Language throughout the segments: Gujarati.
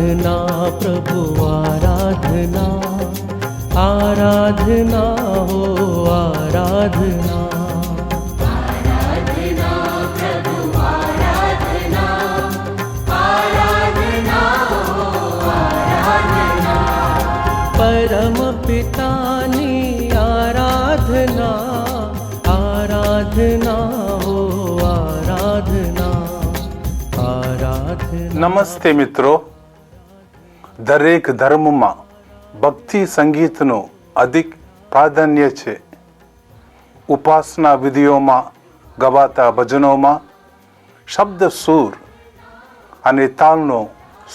आराधना प्रभु आराधना आराधना हो आराधना परम पितानि आराधना आराधना हो आराधना आराधना नमस्ते मित्रों દરેક ધર્મમાં ભક્તિ સંગીતનું અધિક પ્રાધાન્ય છે. ઉપાસના વિધિઓમાં, ગવાતા ભજનોમાં, શબ્દ સૂર અને તાલનો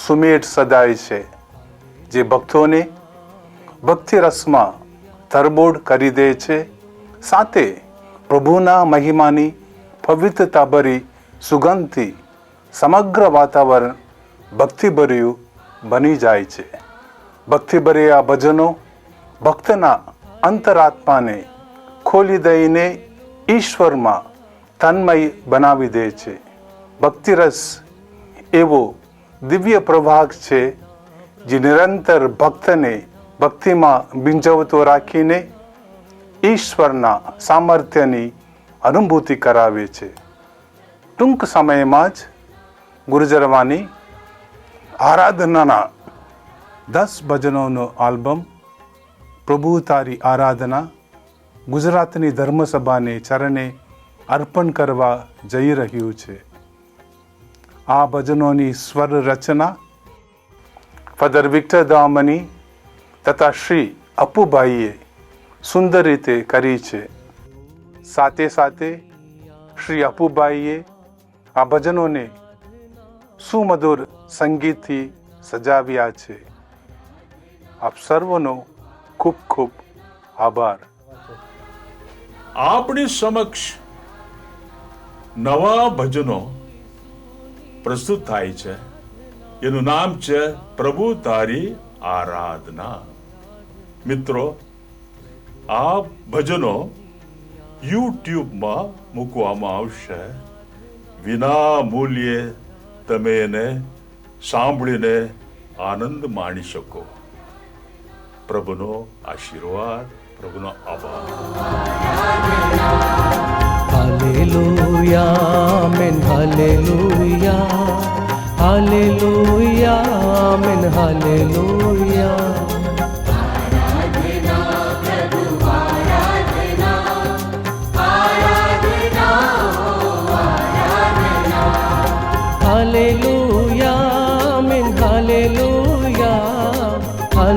સુમેળ સદાય છે. જે ભક્તોને ભક્તિ રસમાં તરબોળ કરી દે છે, સાથે પ્રભુના મહિમાની પવિત્રતાભરી સુગંધથી સમગ્ર વાતાવરણ ભક્તિભર્યું બની જાય છે. ભક્તિભર્યા ભજનો ભક્તના અંતરાત્માને ખોલી દઈને ઈશ્વરમાં તન્મય બનાવી દે છે. ભક્તિરસ એવો દિવ્ય પ્રભાગ છે, જે નિરંતર ભક્તને ભક્તિમાં બિંજવતો રાખીને ઈશ્વરના સામર્થ્યની અનુભૂતિ કરાવે છે. ટૂંક સમયમાં જ ગુર્જરવાની આરાધનાના દસ ભજનોનો આલ્બમ પ્રભુ તારી આરાધના ગુજરાતની ધર્મસભાને ચરણે અર્પણ કરવા જઈ રહ્યું છે આ ભજનોની સ્વર રચના ફાધર વિક્ટર દામની તથા શ્રી અપુભાઈએ સુંદર રીતે કરી છે સાથે સાથે શ્રી અપુભાઈએ આ ભજનોને સુમધુર સંગીતથી સજાવ્યા છે. આપ સર્વનો ખૂબ ખૂબ આભાર. આપણી સમક્ષ નવા ભજનો પ્રસ્તુત થાય છે. એનું નામ છે પ્રભુ તારી આરાધના. મિત્રો, આ ભજનો યુટ્યુબમાં મૂકવામાં આવશે. વિના મૂલ્યે તમે એને સાંભળીને આનંદ માણી શકો પ્રભુનો આશીર્વાદ પ્રભુનો આભાર Hallelujah, amen, hallelujah. Hallelujah, amen, hallelujah.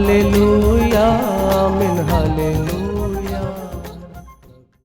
hallelujah, amen, hallelujah.